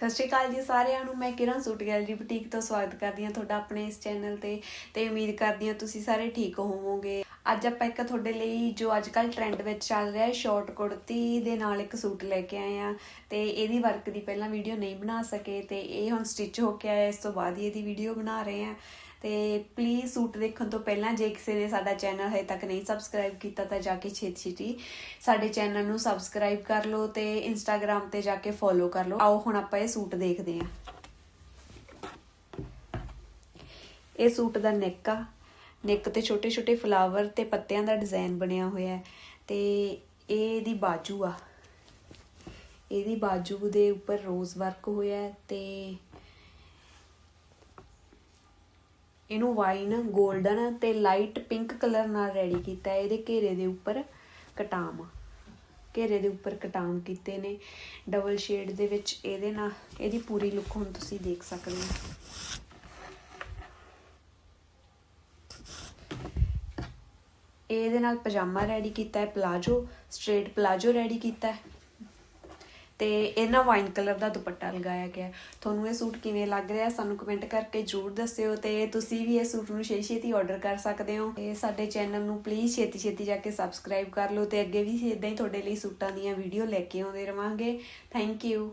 ਸਤਿ ਸ਼੍ਰੀ ਅਕਾਲ ਜੀ ਸਾਰਿਆਂ ਨੂੰ, ਮੈਂ ਕਿਰਨ ਸੂਟ ਗੈਲਰੀ ਬੁਟੀਕ ਤੋਂ ਸਵਾਗਤ ਕਰਦੀ ਹਾਂ ਤੁਹਾਡਾ ਆਪਣੇ ਇਸ ਚੈਨਲ ਤੇ ਤੇ ਉਮੀਦ ਕਰਦੀ ਹਾਂ ਤੁਸੀਂ ਸਾਰੇ ਠੀਕ ਹੋਵੋਗੇ। ਅੱਜ ਆਪਾਂ ਇੱਕ ਤੁਹਾਡੇ ਲਈ ਜੋ ਅੱਜ ਕੱਲ ਟ੍ਰੈਂਡ ਵਿੱਚ ਚੱਲ ਰਿਹਾ ਹੈ ਸ਼ਾਰਟ ਕੁੜਤੀ ਦੇ ਨਾਲ ਇੱਕ ਸੂਟ ਲੈ ਕੇ ਆਏ ਆ ਤੇ ਇਹਦੀ ਵਰਕ ਦੀ ਪਹਿਲਾਂ ਵੀਡੀਓ ਨਹੀਂ ਬਣਾ ਸਕੇ ਤੇ ਇਹ ਹੁਣ ਸਟਿਚ ਹੋ ਕੇ ਆਇਆ, ਇਸ ਤੋਂ ਬਾਅਦ ਹੀ ਇਹਦੀ ਵੀਡੀਓ ਬਣਾ ਰਹੇ ਆ ਤੇ ਪਲੀਜ਼ ਸੂਟ ਦੇਖਣ ਤੋਂ ਪਹਿਲਾਂ ਜੇ ਕਿਸੇ ਨੇ ਸਾਡਾ ਚੈਨਲ ਹਜੇ ਤੱਕ ਨਹੀਂ ਸਬਸਕ੍ਰਾਈਬ ਕੀਤਾ ਤਾਂ ਜਾ ਕੇ ਛੇਤੀ ਛੇਤੀ ਸਾਡੇ ਚੈਨਲ ਨੂੰ ਸਬਸਕ੍ਰਾਈਬ ਕਰ ਲਓ ਤੇ ਇੰਸਟਾਗ੍ਰam ਤੇ ਜਾ ਕੇ ਫੋਲੋ ਕਰ ਲਓ। ਆਓ, ਹੁਣ ਆਪਾਂ ਇਹ ਸੂਟ ਦੇਖਦੇ ਹਾਂ। ਇਹ ਸੂਟ ਦਾ ਨੈਕ ਆ। ਨੈਕ ਤੇ ਛੋਟੇ ਛੋਟੇ ਫਲਾਵਰ ਤੇ ਪੱਤਿਆਂ ਦਾ ਡਿਜ਼ਾਈਨ ਬਣਿਆ ਹੋਇਆ ਹੈ ਤੇ ਇਹ ਇਹਦੀ ਬਾਜੂ ਆ। ਇਹਦੀ ਬਾਜੂ ਦੇ ਉੱਪਰ ਰੋਜ਼ ਵਰਕ ਹੋਇਆ ਹੈ ਤੇ ਇਹਨੂੰ ਵਾਈਨ 골ਡਨ ਤੇ ਲਾਈਟ ਪਿੰਕ ਕਲਰ ਨਾਲ ਰੈਡੀ ਕੀਤਾ ਹੈ। ਇਹਦੇ ਘੇਰੇ ਦੇ ਉੱਪਰ ਕਟਾਮ ਘੇਰੇ ਦੇ ਉੱਪਰ ਕਟਾਮ ਕੀਤੇ ਨੇ। ਡਬਲ ਸ਼ੇਡ ਦੇ ਵਿੱਚ ਇਹਦੇ ਨਾਲ, ਇਹਦੀ ਪੂਰੀ ਲੁੱਕ ਹੁਣ ਤੁਸੀਂ ਦੇਖ ਸਕਦੇ ਹੋ। ਇਹਦੇ ਨਾਲ ਪਜਾਮਾ ਰੈਡੀ ਕੀਤਾ ਹੈ ਪਲਾਜੋ ਸਟ੍ਰੇਟ ਪਲਾਜੋ ਰੈਡੀ ਕੀਤਾ ਹੈ। ਤੇ ਇਹਨਾਂ ਵਾਈਨ ਕਲਰ ਦਾ ਦੁਪੱਟਾ ਲਗਾਇਆ ਗਿਆ ਤੁਹਾਨੂੰ ਇਹ ਸੂਟ ਕਿਵੇਂ ਲੱਗ ਰਿਹਾ ਸਾਨੂੰ ਕਮੈਂਟ ਕਰਕੇ ਜਰੂਰ ਦੱਸਿਓ ਤੇ ਤੁਸੀਂ ਵੀ ਇਹ ਸੂਟ ਨੂੰ ਛੇ ਛੇਤੀ ਆਰਡਰ ਕਰ ਸਕਦੇ ਹੋ। ਤੇ ਸਾਡੇ ਚੈਨਲ ਨੂੰ ਪਲੀਜ਼ ਛੇਤੀ ਛੇਤੀ ਜਾ ਕੇ ਸਬਸਕ੍ਰਾਈਬ ਕਰ ਲਓ ਤੇ ਅੱਗੇ ਵੀ ਇਦਾਂ ਹੀ ਤੁਹਾਡੇ ਲਈ ਸੂਟਾਂ ਦੀਆਂ ਵੀਡੀਓ ਲੈ ਕੇ ਆਉਂਦੇ ਰਵਾਂਗੇ। Thank you